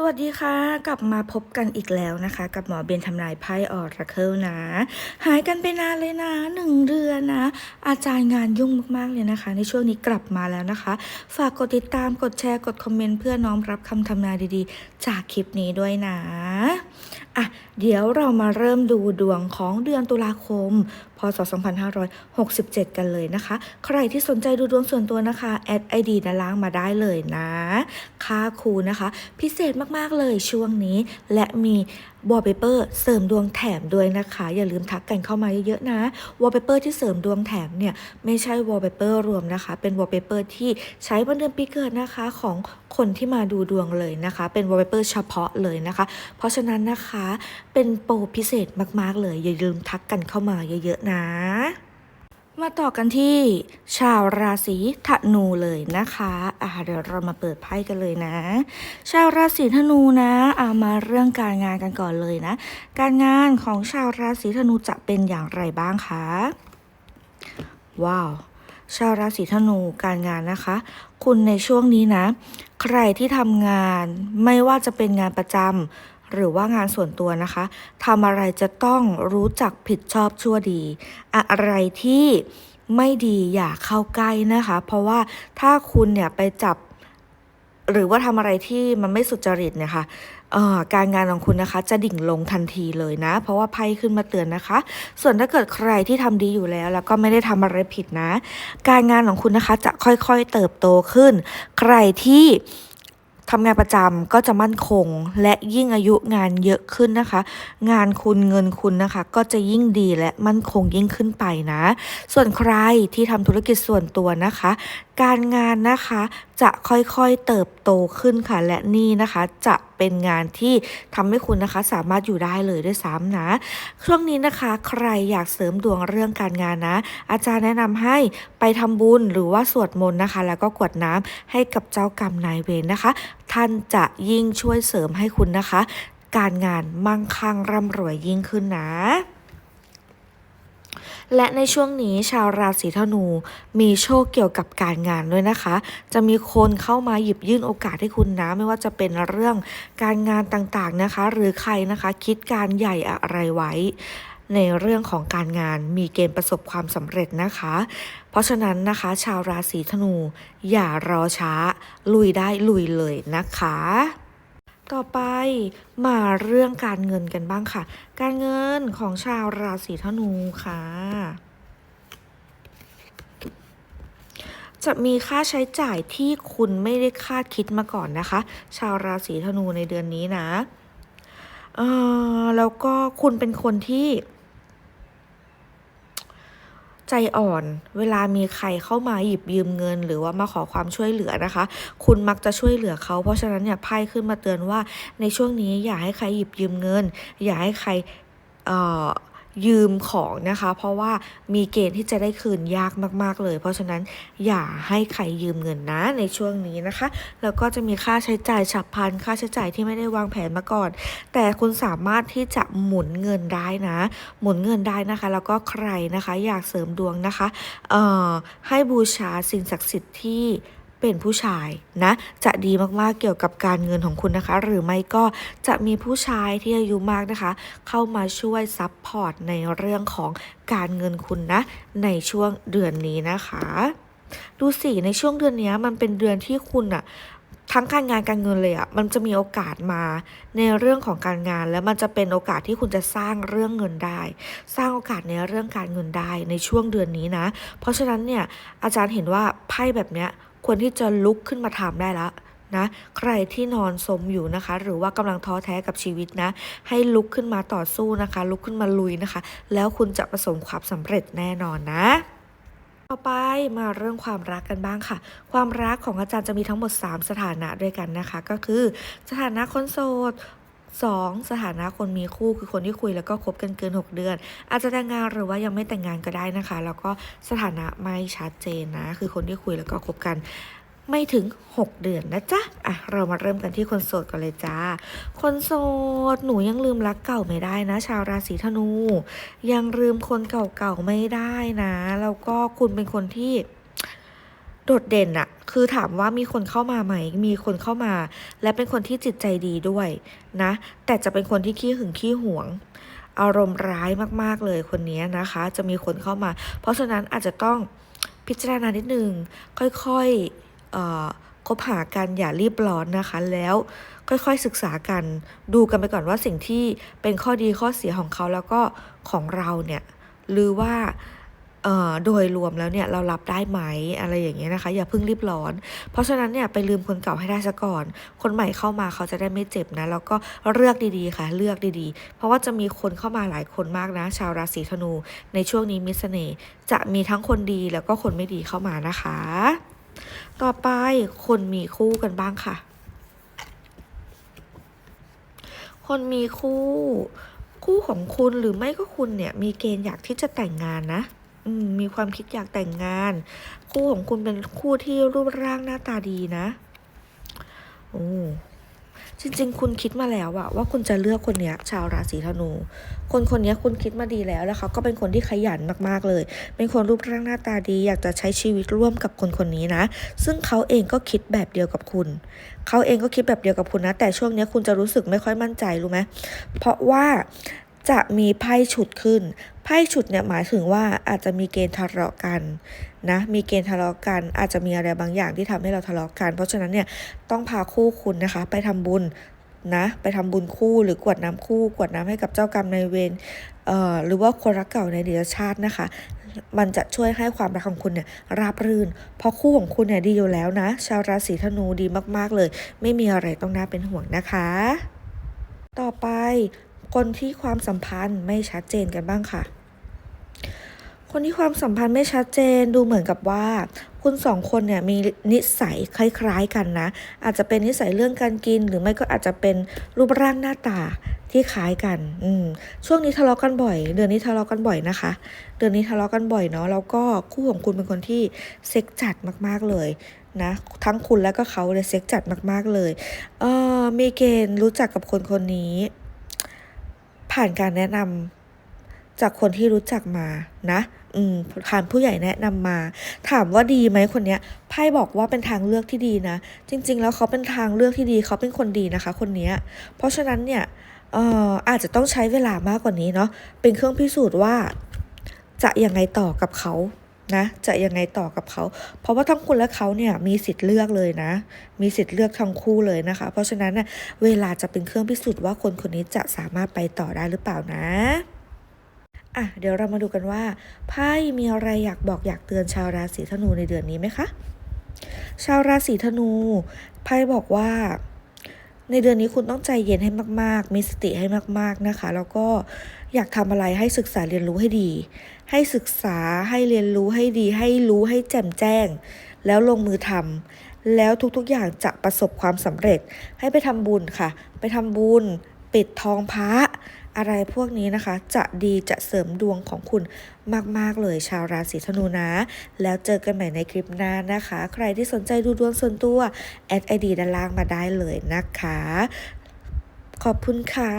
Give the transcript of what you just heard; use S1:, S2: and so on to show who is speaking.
S1: สวัสดีค่ะ กลับมาพบกันอีกแล้วนะคะ กับหมอเบนทำนายไพ่ออราเคิลนะ หายกันไปนานเลยนะหนึ่งเดือนนะ อาจารย์งานยุ่งมากๆเลยนะคะ ในช่วงนี้กลับมาแล้วนะคะ ฝากกดติดตามกดแชร์กดคอมเมนต์เพื่อน้อมรับคำทำนายดีๆ จากคลิปนี้ด้วยนะอะเดี๋ยวเรามาเริ่มดูดวงของเดือนตุลาคม พศ 2567 กันเลยนะคะ ใครที่สนใจดูดวงส่วนตัวนะคะแอดไอดีด้านล่างมาได้เลยนะค่าครูนะคะ พิเศษมากๆเลยช่วงนี้ และมีวอลเปเปอร์เสริมดวงแถมด้วยนะคะ อย่าลืมทักกันเข้ามาเยอะๆนะวอลเปเปอร์ที่เสริมดวงแถมเนี่ย ไม่ใช่วอลเปเปอร์รวมนะคะ เป็นวอลเปเปอร์ที่ใช้วันเดือนปีเกิดนะคะของคนที่มาดูดวงเลยนะคะ เป็นวอลเปเปอร์เฉพาะเลยนะคะ เพราะฉะนั้นนะคะเป็นโปรพิเศษมากๆเลย อย่าลืมทักกันเข้ามาเยอะๆนะ มาต่อกันที่ชาวราศีธนูเลยนะคะอ่าเดี๋ยวเรามาเปิดไพ่กันเลยนะ ชาวราศีธนูนะอามาเรื่องการงานกันก่อนเลยนะ การงานของชาวราศีธนูจะเป็นอย่างไรบ้างคะ ว้าวชาวราศีธนูการงานนะคะ คุณในช่วงนี้นะ ใครที่ทำงานไม่ว่าจะเป็นงานประจำ หรือว่างานส่วนตัวนะคะทำอะไรจะต้องรู้จักผิดชอบชั่วดี อะไรที่ไม่ดีอย่าเข้าใกล้นะคะ เพราะว่าถ้าคุณเนี่ยไปจับ หรือว่าทำอะไรที่มันไม่สุจริตเนี่ยค่ะเอ่อการงานของคุณนะคะ จะดิ่งลงทันทีเลยนะ เพราะว่าไพ่ขึ้นมาเตือนนะคะ ส่วนถ้าเกิดใครที่ทำดีอยู่แล้ว แล้วก็ไม่ได้ทำอะไรผิดนะ การงานของคุณนะคะ จะค่อยๆเติบโตขึ้น ใครที่ ทำงานประจำก็จะมั่นคง และยิ่งอายุงานเยอะขึ้นนะคะ งานคุณเงินคุณนะคะ ก็จะยิ่งดีและมั่นคงยิ่งขึ้นไปนะ ส่วนใครที่ทำธุรกิจส่วนตัวนะคะ การงานนะคะจะค่อยๆเติบโตขึ้นค่ะ และนี่นะคะจะ เป็นงานที่ทำให้คุณนะคะสามารถอยู่ได้เลยด้วยซ้ำนะ ช่วงนี้นะคะ ใครอยากเสริมดวงเรื่องการงานนะ อาจารย์แนะนำให้ไปทำบุญหรือว่าสวดมนต์นะคะ แล้วก็กวดน้ำให้กับเจ้ากรรมนายเวรนะคะ ท่านจะยิ่งช่วยเสริมให้คุณนะคะ การงานมั่งคั่งร่ำรวยยิ่งขึ้นนะ และในช่วงนี้ชาวราศีธนู มีโชคเกี่ยวกับการงานด้วยนะคะ จะมีคนเข้ามาหยิบยื่นโอกาสให้คุณนะ ไม่ว่าจะเป็นเรื่องการงานต่างๆนะคะ หรือใครนะคะคิดการใหญ่อะไรไว้ ในเรื่องของการงานมีเกณฑ์ประสบความสำเร็จนะคะ เพราะฉะนั้นนะคะ ชาวราศีธนู อย่ารอช้า ลุยได้ลุยเลยนะคะ ต่อไปมาเรื่องการเงินกันบ้างค่ะ การเงินของชาวราศีธนูค่ะ จะมีค่าใช้จ่ายที่คุณไม่ได้คาดคิดมาก่อนนะคะ ชาวราศีธนูในเดือนนี้นะ เออแล้วก็คุณเป็นคนที่ ใจอ่อน เวลามีใครเข้ามาหยิบยืมเงิน หรือว่ามาขอความช่วยเหลือนะคะ คุณมักจะช่วยเหลือเขา เพราะฉะนั้นเนี่ยไพ่ขึ้นมาเตือนว่าในช่วงนี้อย่าให้ใครหยิบยืมเงิน อย่าให้ใครเอ่อ ยืมของนะคะ เพราะว่ามีเกณฑ์ที่จะได้คืนยากมาก ๆ เลย เพราะฉะนั้นอย่าให้ใครยืมเงินนะในช่วงนี้นะคะ แล้วก็จะมีค่าใช้จ่ายฉับพลันค่าใช้จ่ายที่ไม่ได้วางแผนมาก่อน แต่คุณสามารถที่จะหมุนเงินได้นะ หมุนเงินได้นะคะ แล้วก็ใครนะคะอยากเสริมดวงนะคะเอ่อให้บูชาสิ่งศักดิ์สิทธิ์ที่ เป็นผู้ชายนะจะดีมากๆเกี่ยวกับการเงินของคุณนะคะ หรือไม่ก็จะมีผู้ชายที่อายุมากนะคะ เข้ามาช่วยซับพอร์ตในเรื่องของการเงินคุณนะ ในช่วงเดือนนี้นะคะ ดูสิในช่วงเดือนนี้มันเป็นเดือนที่คุณอะทั้งการงานการเงินเลยอะมันจะมีโอกาสมาในเรื่องของการงาน แล้วมันจะเป็นโอกาสที่คุณจะสร้างเรื่องเงินได้ สร้างโอกาสในเรื่องการเงินได้ในช่วงเดือนนี้นะ เพราะฉะนั้นเนี่ยอาจารย์เห็นว่าไพ่แบบเนี้ย ควรที่จะลุกขึ้นมาทำได้แล้วนะใครที่นอนสมอยู่นะคะ หรือว่ากำลังท้อแท้กับชีวิตนะ ให้ลุกขึ้นมาต่อสู้นะคะ ลุกขึ้นมาลุยนะคะ แล้วคุณจะประสบความสำเร็จแน่นอนนะต่อไปมาเรื่องความรักกันบ้างค่ะ ความรักของอาจารย์จะมีทั้งหมด 3 สถานะด้วยกันนะคะ ก็คือ สถานะคนโสด 2. สถานะคนมีคู่คือคนที่คุยแล้วก็คบกันเกิน 6 เดือน อาจจะแต่งงานหรือว่ายังไม่แต่งงานก็ได้นะคะ แล้วก็สถานะไม่ชัดเจนนะ คือคนที่คุยแล้วก็คบกันไม่ถึง 6 เดือนนะจ๊ะ อะ เรามาเริ่มกันที่คนโสดกันเลยจ้า คนโสด หนูยังลืมรักเก่าไม่ได้นะ ชาวราศีธนู ยังลืมคนเก่าๆไม่ได้นะ แล้วก็คุณเป็นคนที่ โดดเด่นอะคือถามว่ามีคนเข้ามาไหม มีคนเข้ามา และเป็นคนที่จิตใจดีด้วยนะ แต่จะเป็นคนที่ขี้หึงขี้หวง อารมณ์ร้ายมากๆเลยคนนี้นะคะ จะมีคนเข้ามา เพราะฉะนั้นอาจจะต้องพิจารณานิดนึง ค่อยๆเอ่อคบหากันอย่ารีบร้อนนะคะ แล้วค่อยๆศึกษากัน ดูกันไปก่อนว่าสิ่งที่เป็นข้อดีข้อเสียของเขาแล้วก็ของเราเนี่ย หรือว่า โดยรวมแล้วเนี่ยเรารับได้ไหมอะไรอย่างเงี้ยนะคะ อย่าเพิ่งรีบร้อน เพราะฉะนั้นเนี่ยไปลืมคนเก่าให้ได้ซะก่อน คนใหม่เข้ามาเขาจะได้ไม่เจ็บนะ แล้วก็เลือกดีๆค่ะ เลือกดีๆ เพราะว่าจะมีคนเข้ามาหลายคนมากนะ ชาวราศีธนู ในช่วงนี้มิสเสน่ห์จะมีทั้งคนดีแล้วก็คนไม่ดีเข้ามานะคะ ต่อไปคนมีคู่กันบ้างค่ะ คนมีคู่ คู่ของคุณหรือไม่ก็คุณเนี่ยมีเกณฑ์อยากที่จะแต่งงานนะ มีความคิดอยากแต่งงาน คู่ของคุณเป็นคู่ที่รูปร่างหน้าตาดีนะโอ้จริง ๆ คุณคิดมาแล้วอะว่าคุณจะเลือกคนเนี้ย ชาวราศีธนู คนคนเนี้ยคุณคิดมาดีแล้วแล้วเขาก็เป็นคนที่ขยันมากๆเลย เป็นคนรูปร่างหน้าตาดี อยากจะใช้ชีวิตร่วมกับคนคนนี้นะ ซึ่งเขาเองก็คิดแบบเดียวกับคุณ เขาเองก็คิดแบบเดียวกับคุณนะ แต่ช่วงนี้คุณจะรู้สึกไม่ค่อยมั่นใจรู้ไหมเพราะว่า จะมีไพ่ฉุดขึ้น ไพ่ฉุดเนี่ยหมายถึงว่าอาจจะมีเกณฑ์ทะเลาะกันนะ มีเกณฑ์ทะเลาะกัน อาจจะมีอะไรบางอย่างที่ทำให้เราทะเลาะกัน เพราะฉะนั้นเนี่ยต้องพาคู่คุณนะคะ ไปทำบุญนะ ไปทำบุญคู่หรือกวดน้ำคู่กวดน้ำให้กับเจ้ากรรมนายเวรเอ่อหรือว่าคนรักเก่าในอดีตชาตินะคะ มันจะช่วยให้ความรักของคุณเนี่ยราบรื่น เพราะคู่ของคุณเนี่ยดีอยู่แล้วนะ ชาวราศีธนูดีมากๆเลย ไม่มีอะไรต้องน่าเป็นห่วงนะคะ ต่อไป คนที่ความสัมพันธ์ไม่ชัดเจนกันบ้างค่ะ คนที่ความสัมพันธ์ไม่ชัดเจนดูเหมือนกับว่า คุณสองคนเนี่ยมีนิสัยคล้าย ๆกันนะ อาจจะเป็นนิสัยเรื่องการกิน หรือไม่ก็อาจจะเป็นรูปร่างหน้าตาที่คล้ายกัน อืม ช่วงนี้ทะเลาะกันบ่อย เดือนนี้ทะเลาะกันบ่อยนะคะ เดือนนี้ทะเลาะกันบ่อยเนาะ แล้วก็คู่ของคุณเป็นคนที่เซ็กจัดมากๆเลยนะ ทั้งคุณแล้วก็เขาเลยเซ็กจัดมากๆเลย เออมีเกณฑ์รู้จักกับคนคนนี้ ผ่านการแนะนำจากคนที่รู้จักมานะ อืมผ่านผู้ใหญ่แนะนำมา ถามว่าดีไหมคนเนี้ยไพ่บอกว่าเป็นทางเลือกที่ดีนะ จริง ๆ แล้วเขาเป็นทางเลือกที่ดีเขาเป็นคนดีนะคะ คนเนี้ย เพราะฉะนั้นเนี่ยเอ่ออาจจะต้องใช้เวลามากกว่านี้เนาะเป็นเครื่องพิสูจน์ว่าจะยังไงต่อกับเขา นะจะยังไงต่อกับเขา เพราะว่าทั้งคุณและเขาเนี่ยมีสิทธิ์เลือกเลยนะ มีสิทธิ์เลือกทั้งคู่เลยนะคะ เพราะฉะนั้นน่ะเวลาจะเป็นเครื่องพิสูจน์ว่าคนคนนี้จะสามารถไปต่อได้หรือเปล่านะอะเดี๋ยวเรามาดูกันว่าไพ่มีอะไรอยากบอกอยากเตือนชาวราศีธนูในเดือนนี้ไหมคะ ชาวราศีธนูไพ่บอกว่า ในเดือนนี้คุณต้องใจเย็นให้มาก ๆ มีสติให้มาก ๆ นะคะ แล้วก็อยากทำอะไรให้ศึกษาเรียนรู้ให้ดี ให้ศึกษาให้เรียนรู้ให้ดี ให้รู้ให้แจ่มแจ้ง แล้วลงมือทำแล้วทุกๆอย่างจะประสบความสำเร็จ ให้ไปทำบุญค่ะ ไปทำบุญ ปิดทองพระอะไรพวกนี้นะคะ จะดีจะเสริมดวงของคุณมาก ๆ เลยชาวราศีธนูนะ แล้วเจอกันใหม่ในคลิปหน้านะคะ ใครที่สนใจดูดวงส่วนตัวแอดไอดีด้านล่างมาได้เลยนะคะ ขอบคุณค่ะ